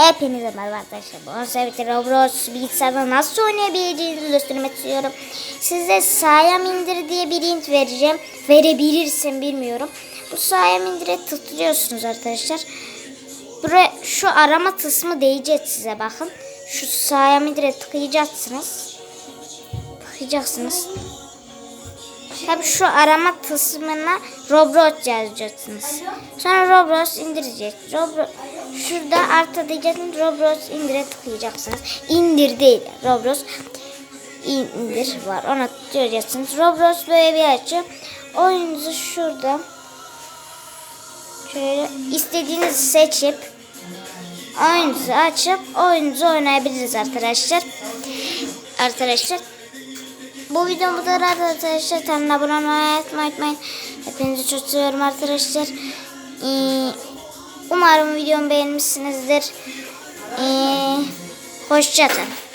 Hepinize merhaba arkadaşlar. Bu sefer Roblox bilgisayarda nasıl oynayabileceğinizi göstermek istiyorum. Size Sayam indir diye bir link vereceğim. Verebilirsin bilmiyorum. Bu Sayam indire tıklıyorsunuz arkadaşlar. Buraya şu arama kısmı değecek size bakın. Şu Sayam indire tıklayacaksınız. Tıklayacaksınız. Tabi şu arama kısmına Roblox yazacaksınız. Sonra Roblox indirecek. Roblox şurada artı diyeceksiniz. Roblox indire tıklayacaksınız. İndir değil. Roblox indir var. Ona tıklayacaksınız. Roblox böyle bir açıyor. Oyununuzu şurada şöyle istediğinizi seçip oyununuzu açıp oyununuzu oynayabiliriz arkadaşlar. Arkadaşlar bu video bu kadar arkadaşlar. Kanala abone olmayı unutmayın. Hepinizi çok seviyorum arkadaşlar. Ee, umarım videomu beğenmişsinizdir. Ee, hoşçakalın.